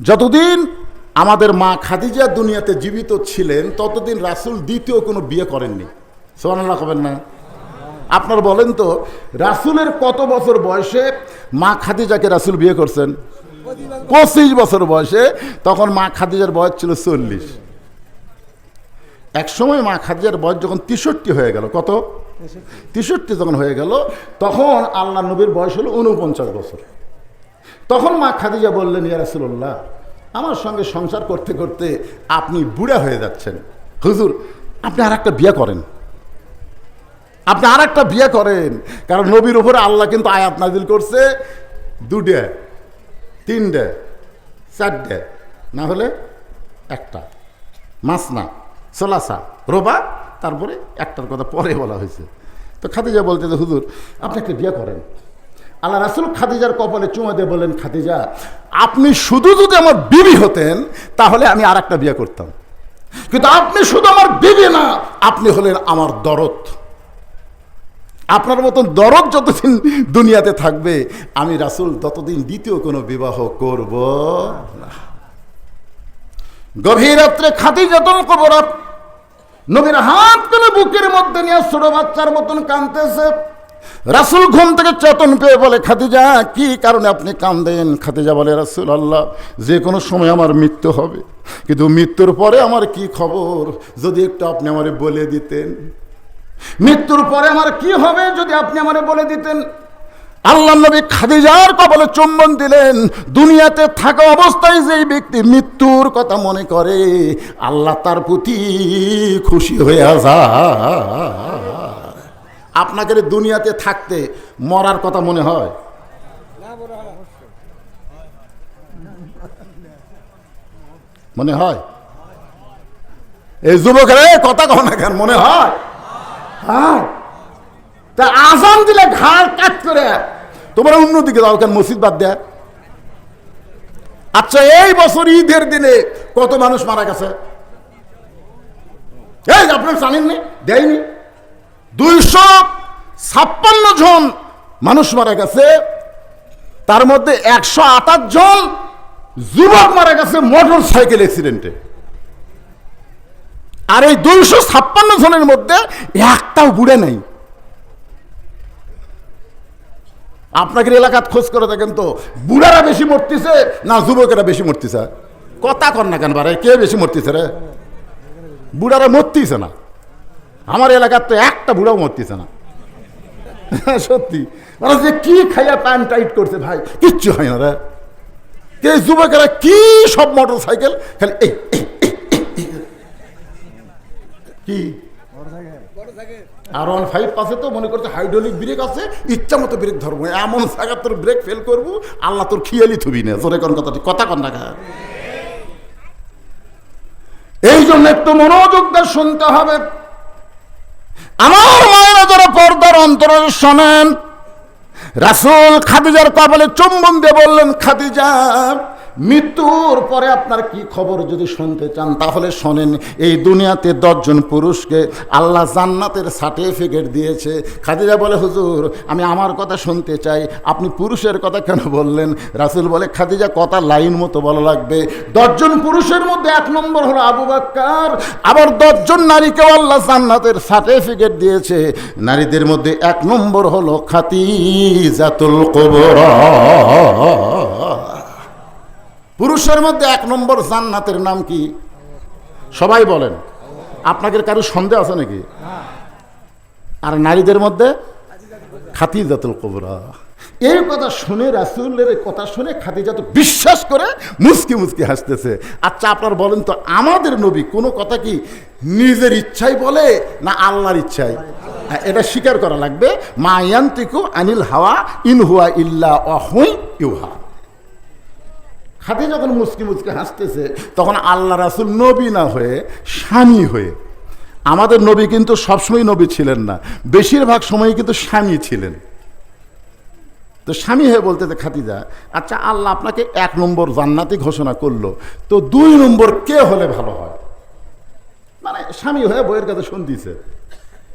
যতদিন আমাদের মা খাদিজা দুনিয়াতে জীবিত ছিলেন, ততদিন রাসুল দ্বিতীয় কোনো বিয়ে করেননি। সোহানাল্লাহ কবেন না? আপনার বলেন তো, রাসুলের কত বছর বয়সে মা খাদিজাকে রাসুল বিয়ে করছেন? পঁচিশ বছর বয়সে, তখন মা খাদিজার বয়স ছিল চল্লিশ। এক সময় মা খাদিজার বয়স যখন তেষট্টি হয়ে গেল, কত? তেষট্টি যখন হয়ে গেল, তখন আল্লাহ নবীর বয়স হলো উনপঞ্চাশ বছর। তখন মা খাদিজা বললেন, ইয়া রাসুল্লাহ আমার সঙ্গে সংসার করতে করতে আপনি বুড়া হয়ে যাচ্ছেন। হুজুর, আপনি আর একটা বিয়ে করেন। আপনি আর একটা বিয়ে করেন। কারণ নবীর উপরে আল্লাহ কিন্তু আয়াত নাজিল করছে দুটে তিনটে, চারটে, না হলে একটা। মাস না সোলাসা, রোবা, তারপরে একটার কথা পরে বলা হয়েছে। তো খাদিজা বলতে যে হুজুর, আপনি একটা বিয়ে করেন। আল্লাহ রাসুল খাদিজার কপালে চুমা দিয়ে বললেন, খাদিজা, আপনি শুধু যদি আমার বিবি হতেন, তাহলে আমি আর একটা বিয়ে করতাম। কিন্তু আপনি শুধু আমার বিবি না, আপনি হলেন আমার দরদ। আপনার মতন দরদ যতদিন দুনিয়াতে থাকবে, আমি রাসুল ততদিন দ্বিতীয় কোনো বিবাহ করব না। গভীর রাত্রে খাতি যতন কবর নবীর হাত করে বুকের মধ্যে নিয়ে ছোট বাচ্চার মতন কাঁদতেছে। রাসুল ঘুম থেকে চেতন পেয়ে বলে, খাদিজা, কি কারণে আপনি কান্দেন? খাদিজা বলে রাসুল আল্লাহ যে কোনো সময় আমার মৃত্যু হবে। কিন্তু মৃত্যুর পরে আমার কি খবর? যদি একটু আপনি আমারে বলে দিতেন। মৃত্যুর পরে আমার কি হবে যদি আপনি আমারে বলে দিতেন? আল্লাহ নবী খাদিজার কবলে চুম্বন দিলেন। দুনিয়াতে থাকা অবস্থায় যেই ব্যক্তি মৃত্যুর কথা মনে করে, আল্লাহ তার প্রতি খুশি হয়ে যায় আপনাকে দুনিয়াতে থাকতে মরার কথা মনে হয়? মনে হয়? এই যুবকের কথা কও না কেন, মনে হয়? হ্যাঁ। তা আজান দিলে ঘাড় কাট করে। তোমরা অন্যদিকে যাও কেন, মসজিদ বাদ দেয় আচ্ছা এই বছর ঈদের দিনে কত মানুষ মারা গেছে? এই আপনার জানেননি? দেয়নি? দুইশো ছাপ্পান্ন জন মানুষ মারা গেছে। তার মধ্যে একশো আটাশ জন যুবক মারা গেছে মোটর সাইকেল অ্যাক্সিডেন্টে। আর এই দুইশো ছাপ্পান্ন জনের মধ্যে একটাও বুড়ে নাই। আপনাকে এলাকাত খোঁজ করে দেখেন তো, বুড়ারা বেশি মরতেছে না যুবকেরা বেশি মরতেছে? কথা কর না কেন বারে কে বেশি মরতেছে রে? বুড়ারা মরতেছে না। আমার এলাকার তো একটা বুড়াও মরতেছে না। সত্যি। ওরা যে কি খাইয়া প্যান্ট টাইট করছে ভাই কিচ্ছু হয় না রে। কে যুবকেরা কি সব মোটর সাইকেল খালি এই এই, এই, এই, এই। কি? আর ওয়ান ফাইভ পাশে তো মনে করছে হাইড্রোলিক ব্রেক আছে ইচ্ছা মতো ব্রেক ধরবো। এমন জায়গা তোর ব্রেক ফেল করব আল্লাহ তোর খিয়ালি থুবি না। জোরে কোন কথাটি। কথা কন না এই জন্য একটু মনোযোগ শুনতে হবে। আমার মায়েরা যারা পর্দার অন্তর শোনেন। রাসুল খাদিজার কপালে চুম্বন দিয়ে বললেন খাদিজা মৃত্যুর পরে আপনার কি খবর যদি শুনতে চান, তাহলে শোনেন, এই দুনিয়াতে দশজন পুরুষকে আল্লাহ জান্নাতের সার্টিফিকেট দিয়েছে। খাদিজা বলে, হুজুর, আমি আমার কথা শুনতে চাই। আপনি পুরুষের কথা কেন বললেন? রাসুল বলে, খাদিজা, কথা লাইন মতো বলা লাগবে। দশজন পুরুষের মধ্যে এক নম্বর হলো আবু বাক্কার। আবার দশজন নারীকেও আল্লাহ জান্নাতের সার্টিফিকেট দিয়েছে। নারীদের মধ্যে এক নম্বর হলো খাতিজাতুল কবরা। পুরুষের মধ্যে এক নম্বর জান্নাতের নাম কি? সবাই বলেন। আপনাদের কারও সন্দেহ আছে নাকি? আর নারীদের মধ্যে খাতিজাতুল কবরা। এই কথা শুনে রাসুলের কথা শুনে খাদিজা তো বিশ্বাস করে মুসকি মুসকি হাসতেছে। আচ্ছা আপনার বলেন তো আমাদের নবী কোনো কথা কি নিজের ইচ্ছাই বলে না আল্লাহর ইচ্ছাই? হ্যাঁ, এটা স্বীকার করা লাগবে। মা ইয়ান্তিকু আনিল হাওয়া ইন হুয়া ইল্লা অহুই ইউহা। খাদি যখন মুচকি মুচকি হাসতেছে, তখন আল্লাহ রাসুল নবী না হয়ে, স্বামী হয়ে। আমাদের নবী কিন্তু সবসময় নবী ছিলেন না। বেশিরভাগ সময় কিন্তু স্বামী ছিলেন। তো স্বামী হয়ে বলতে খাতিজা আচ্ছা আল্লাহ আপনাকে এক নম্বর জান্নাতি ঘোষণা করল। তো দুই নম্বর কে হলে ভালো হয়? মানে স্বামী হয়ে বইয়ের কাছে শুনতেছে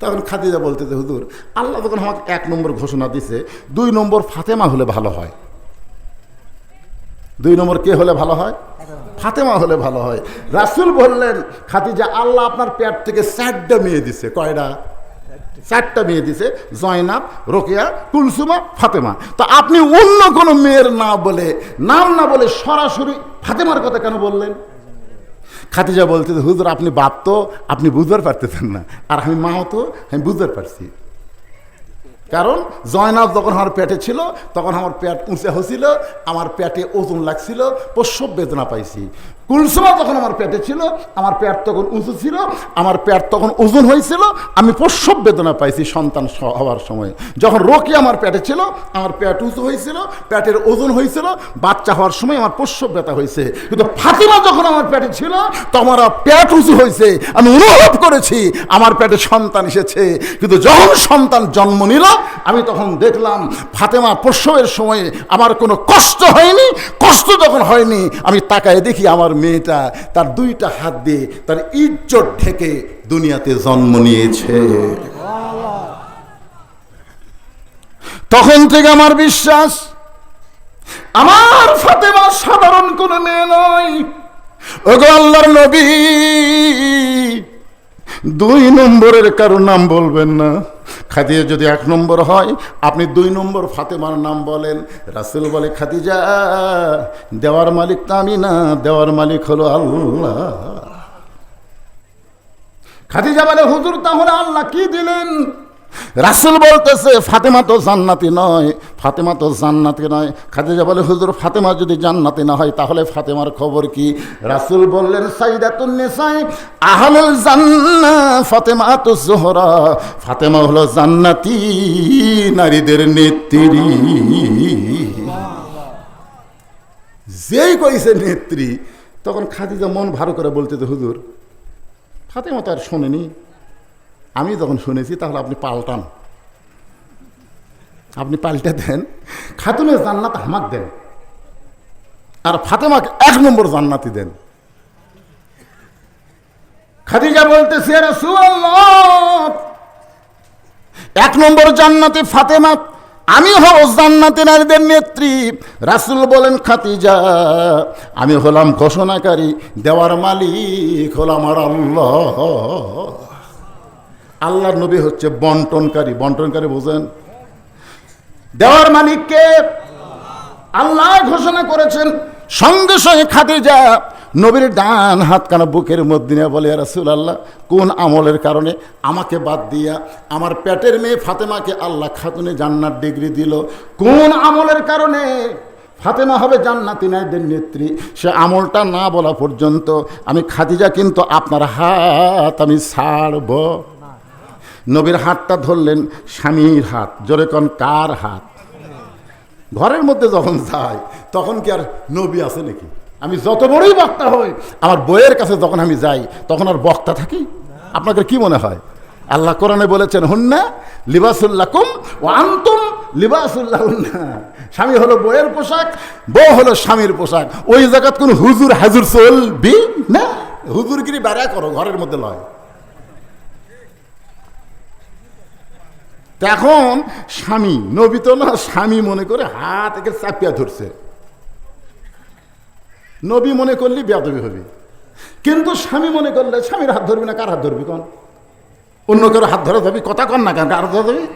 তখন খাদিজা বলতে যে হুজুর, আল্লাহ যখন আমাকে এক নম্বর ঘোষণা দিছে, দুই নম্বর ফাতেমা হলে ভালো হয়। দুই নম্বর কে হলে ভালো হয়? ফাতেমা। হলে ভালো হয়। রাসুল বললেন খাদিজা আল্লাহ আপনার পেট থেকে চারটা মেয়ে দিছে। কয়টা? চারটা মেয়ে দিছে। জয়নাব রোকেয়া কুলসুমা ফাতেমা। তো আপনি অন্য কোনো মেয়ের না বলে নাম না বলে সরাসরি ফাতেমার কথা কেন বললেন? খাদিজা বলতে হুজুর আপনি বাপ তো আপনি বুঝতে পারতেছেন না। আর আমি মাও তো আমি বুঝতে পারছি। কারণ জয়নাব যখন আমার পেটে ছিল, তখন আমার পেট উঁচে হয়েছিল, আমার পেটে ওজন লাগছিল, প্রসব বেদনা পাইছি। কুলসুমা যখন আমার পেটে ছিল, আমার পেট তখন উঁচু ছিল, আমার পেট তখন ওজন হয়েছিল, আমি প্রসব বেদনা পাইছি সন্তান হওয়ার সময়। যখন রোকি আমার পেটে ছিল, আমার পেট উঁচু হয়েছিল, পেটের ওজন হয়েছিল, বাচ্চা হওয়ার সময় আমার প্রসব ব্যথা হয়েছে। কিন্তু ফাতিমা যখন আমার পেটে ছিল, তখন আমার পেট উঁচু হয়েছে, আমি অনুভব করেছি, আমার পেটে সন্তান এসেছে। কিন্তু যখন সন্তান জন্ম নিল, আমি তখন দেখলাম, ফাতেমা প্রসবের সময়ে আমার কোনো কষ্ট হয়নি, কষ্ট যখন হয়নি, আমি তাকায় দেখি আমার মেয়েটা তার দুইটা হাত দিয়ে তার ইজ্জত ঢেকে দুনিয়াতে জন্ম নিয়েছে। তখন থেকে আমার বিশ্বাস, আমার ফাতেমা সাধারণ কোনো মেয়ে নয়। ওগো আল্লাহর নবী, দুই নম্বরের কারও নাম বলবেন না। খাদিজা যদি এক নম্বর হয়, আপনি দুই নম্বর ফাতেমার নাম বলেন। রাসুল বলে, খাদিজা, দেওয়ার মালিক তো আমি না, দেওয়ার মালিক হলো আল্লাহ। খাদিজা বলে, হুজুর, তাহলে আল্লাহ কি দিলেন? রাসুল বলতেছে, ফাতেমা তো জান্নাতি নয়, ফাতেমা তো জান্নাতি নয়। খাদিজা বলে, হুজুর, ফাতেমা যদি জান্নাতি না হয়, তাহলে ফাতেমার খবর কি? রাসুল বললেন, সাইদাতুন নিসাই, আহলুল জান্নাহ ফাতেমা তো জোহরা। ফাতেমা হলো জান্নাতি নারীদের নেত্রী। যেই কইছে নেত্রী, তখন খাদিজা মন ভালো করে বলতে হুজুর, ফাতেমা তো আর শোনেনি। আমি যখন শুনেছি, তাহলে আপনি পাল্টান। আপনি পাল্টে দেন। খাতুনের জান্নাত হামাক দেন। আর ফাতেমাকে এক নম্বর জান্নাতি দেন। খাদিজা বলতেছে এক নম্বর জান্নাতি ফাতেমা, আমি হব জান্নাতি নারীদের নেত্রী। রাসুল বলেন খাতিজা আমি হলাম ঘোষণাকারী, দেওয়ার মালিক, হলাম আর আল্লাহ। আল্লাহর নবী হচ্ছে বন্টনকারী। বন্টনকারী বোঝেন? দেওয়ার মালিককে আল্লাহ ঘোষণা করেছেন, সঙ্গে সঙ্গে খাদিজা নবীর ডান হাতখানা বুকের মধ্যে বলে রাসুল আল্লাহ কোন আমলের কারণে আমাকে বাদ দিয়া আমার পেটের মেয়ে ফাতেমাকে আল্লাহ খাতুনে জান্নার ডিগ্রি দিল? কোন আমলের কারণে? ফাতেমা হবে জান্নাতি নাইদের নেত্রী। সে আমলটা না বলা পর্যন্ত আমি খাদিজা কিন্তু আপনার হাত আমি ছাড়ব। নবীর হাতটা ধরলেন স্বামীর হাত। জোরে কন, কার হাত? ঘরের মধ্যে যখন যাই তখন কি আর নবী আছে নাকি? আমি যত বড়ই বক্তা হই, আমার বইয়ের কাছে যখন আমি যাই, তখন আর বক্তা থাকি? আপনাদের কি মনে হয়? আল্লাহ কোরআনে বলেছেন, হুন্না লিবাসুল্লাকুম ও আন্তুম লিবাসুল্লাহ স্বামী হলো বইয়ের পোশাক, বউ হলো স্বামীর পোশাক। ওই জায়গাত কোন হুজুর হাজুর চলবি না। হুজুরগিরি বেড়া করো, ঘরের মধ্যে লয়। এখন স্বামী, নবী তো না, স্বামী মনে করে হাত একে চাপিয়া ধরছে। নবী মনে করলে বেয়াদবি হবে। কিন্তু স্বামী মনে করলে স্বামীর হাত ধরবি না, কার হাত ধরবি কন? অন্য কারও হাত ধরে ধরবি কথা কন না কেন, কার ধরে ধরবি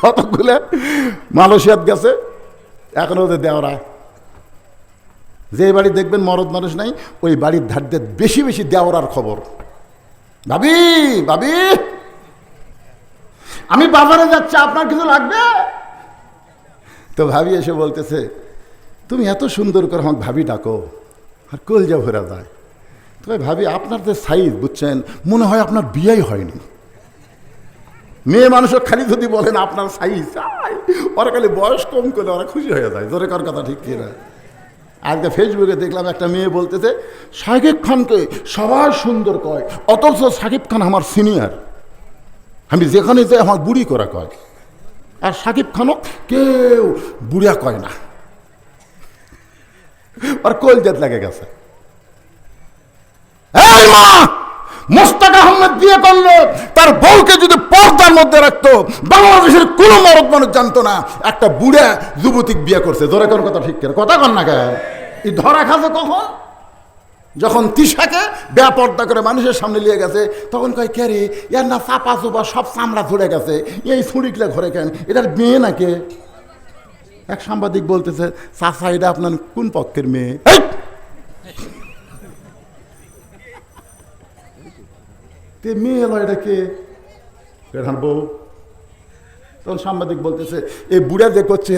কতগুলো মালয়েশিয়াত গেছে, এখন ওদের দেওয়ারা যে বাড়ি দেখবেন মরদ মানুষ নাই, ওই বাড়ির ধার বেশি বেশি দেওয়ার খবর। ভাবি ভাবি! আমি বাজারে যাচ্ছি, আপনার কিছু লাগবে? তো ভাবি এসে বলতেছে, তুমি এত সুন্দর করে আমাকে ভাবি ডাকো, আর কলজা ভরা যায়। তবে ভাবি, আপনার যে সাইজ বুঝছেন, মনে হয় আপনার বিয়েই হয়নি। মেয়ে মানুষের খালি যদি বলেন, আপনার সাইজ ওরা খালি বয়স কম করলে ওরা খুশি হয়ে যায়। জোরে কর কথা, ঠিক কিনা? আজকে ফেসবুকে দেখলাম একটা মেয়ে বলতেছে সাকিব খানকে সবাই সুন্দর কয়, অথচ সাকিব খান আমার সিনিয়র আমি যেখানে যাই, আমার বুড়ি করা কয়। আর সাকিব খানও কেউ বুড়িয়া কয় না। আর কলজাত লাগে গেছে। মোস্তাক আহমেদ বিয়ে করল তার বউকে যদি পর্দার মধ্যে রাখতো, বাংলাদেশের কোনো মরদ মানুষ জানতো না, একটা বুড়া যুবতীক বিয়ে করছে। ধরে কোন কথা ঠিক কথা কন না কেন এই ধরা খাসে কখন? যখন তিশাকে বেপর্দা করে মানুষের সামনে নিয়ে গেছে, তখন কয়, কে রে? ইয়ার না চাপা চুপা সব চামড়া ধরে গেছে। এই ছুরিকলে ঘরে কেন? এটার মেয়ে নাকি এক সাংবাদিক বলতেছে, চাচা, এটা আপনার কোন পক্ষের মেয়ে? তে মেয়ে এলো এটা কে? বউ। তখন সাংবাদিক বলতেছে এই বুড়া যে করছে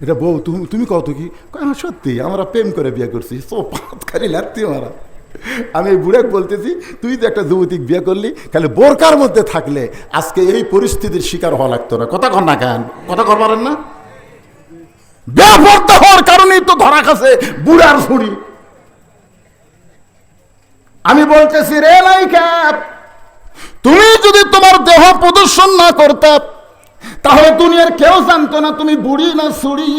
এটা বউ তুমি তুমি কত কি? "হ্যাঁ, সত্যি আমরা প্রেম করে বিয়ে করছি। সো পাত খালি লাগতি মারা। আমি এই বুড়াক বলতেছি তুই তো একটা যুবতী বিয়ে করলি খালি বোরকার মধ্যে থাকলে আজকে এই পরিস্থিতির শিকার হওয়া লাগতো না। কথা কর না কেন? কথা কর পারেন না? হওয়ার কারণেই তো ধরা খাসে বুড়ার ছুরি আমি বলতেছি রে নায়িকা তুমি যদি তোমার দেহ প্রদর্শন না করতে তাহলে দুনিয়ার কেউ জানতো না তুমি বুড়ি না ছুরি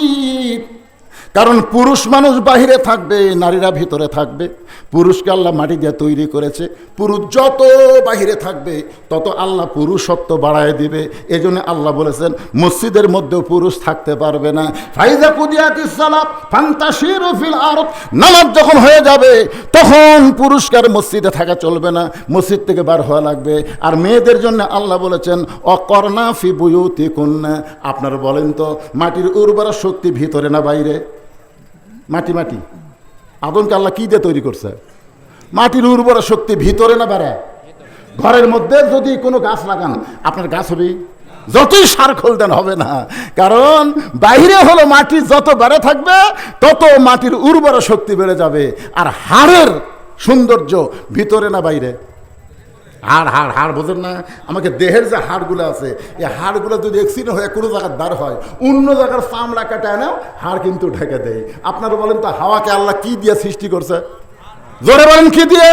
কারণ পুরুষ মানুষ বাহিরে থাকবে, নারীরা ভিতরে থাকবে। পুরুষকে আল্লাহ মাটি দিয়ে তৈরি করেছে। পুরুষ যত বাহিরে থাকবে, তত আল্লাহ পুরুষত্ব বাড়ায় দিবে। এই জন্য আল্লাহ বলেছেন, মসজিদের মধ্যেও পুরুষ থাকতে পারবে না। ফাইজা ফান্তাশিরু ফিল আরদ। নামাজ যখন হয়ে যাবে, তখন পুরুষকার মসজিদে থাকা চলবে না। মসজিদ থেকে বার হওয়া লাগবে। আর মেয়েদের জন্য আল্লাহ বলেছেন অকর্ণা ফি বুয়ুতি কন্যা আপনারা বলেন তো, মাটির উর্বরা শক্তি ভিতরে না বাইরে? মাটি মাটি। আদমকে আল্লাহ কি দিয়ে তৈরি করছে? মাটির উর্বরা শক্তি ভিতরে না বেড়ে ঘরের মধ্যে যদি কোনো গাছ লাগান, আপনার গাছ হবে? যতই সার দেন হবে না। কারণ বাইরে হলো মাটি, যত বেড়ে থাকবে, তত মাটির উর্বরা শক্তি বেড়ে যাবে। আর হাড়ের সৌন্দর্য ভিতরে না বাইরে? হাড় হাড় হাড়, বোঝেন না? আমাকে দেহের যে হাড়গুলো আছে এই হাড়গুলো যদি অ্যাক্সিডেন্ট হয়ে কোনো জায়গায় বার হয়, অন্য জায়গার চামড়া কাটায় না হাড় কিন্তু ঢেকে দেয়। আপনারা বলেন তো, হাওয়াকে আল্লাহ কি দিয়ে সৃষ্টি করছে? জোরে বলেন কি দিয়ে?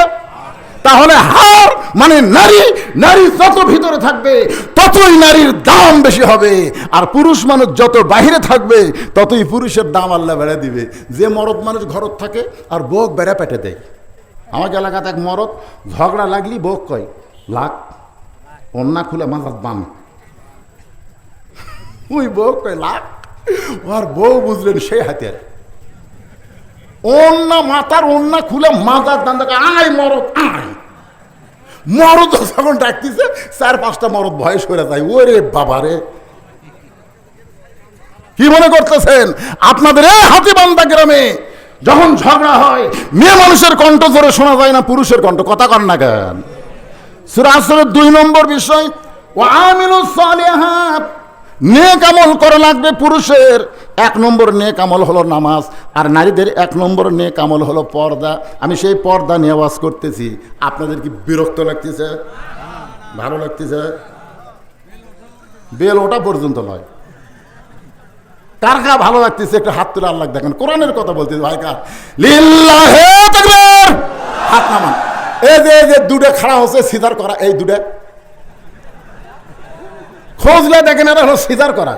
তাহলে হাড় মানে নারী নারী যত ভিতরে থাকবে, ততই নারীর দাম বেশি হবে। আর পুরুষ মানুষ যত বাহিরে থাকবে, ততই পুরুষের দাম আল্লাহ বেড়ে দিবে। যে মরদ মানুষ ঘরত থাকে, আর বোক বেড়া পেটে দেয়। আমাকে এলাকাতে এক মরদ ঝগড়া লাগলি বোক কয় লাখ অন্যা খুলে মাথার বান। ওই বউ কয় লাখ আর বউ বুঝলেন সেই হাতের। অন্য মাথার অন্য খুলে মাথার দান আয় মরদ আয়। মরদ যখন ডাকতেছে, চার পাঁচটা মরদ ভয়ে সরে যায়, ওরে বাবারে কি মনে করতেছেন? আপনাদের এই হাতিবান্ধা গ্রামে যখন ঝগড়া হয়, মেয়ে মানুষের কণ্ঠ ধরে শোনা যায় না, পুরুষের কণ্ঠ। কথা কন না কেন? সুরাসরের দুই নম্বর বিষয় ও আমিনু সালিহাত নেক আমল করা লাগবে পুরুষের। এক নম্বর নেক আমল হলো নামাজ, আর নারীদের এক নম্বর নেক আমল হলো পর্দা। আমি সেই পর্দা নিয়ে ওয়াজ করতেছি। আপনাদের কি বিরক্ত লাগতেছে? ভালো লাগতেছে? বেল ওটা পর্যন্ত নয়। কার কার ভালো লাগতেছে? একটু হাত তুলে আল্লাহ দেখেন। কোরআনের কথা বলতেছে, ভাই কার? লিল্লাহে তাকবীর! হাত নামান। এই যে এই যে দুটো খাড়া হচ্ছে, সিজার করা, এই দুটো। খোঁজলে দেখেন এরা হলো সিজার করা।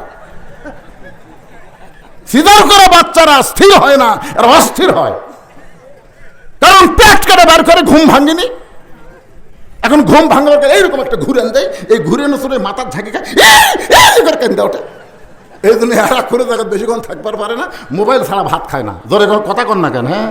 সিজার করা বাচ্চারা স্থির হয় না, এরা অস্থির হয়। কারণ পেট কেটে বার করে ঘুম ভাঙেনি। এখন ঘুম ভাঙার এইরকম একটা ঘুরেন দেয়, এই ঘুরেন শুনে মাথার ঝাঁকি খায় করে কেন দেয় ওটা এই জন্য এরা করে জায়গা বেশিক্ষণ থাকবার পারে না। মোবাইল ছাড়া ভাত খায় না। জোরে কথা কন না কেন হ্যাঁ?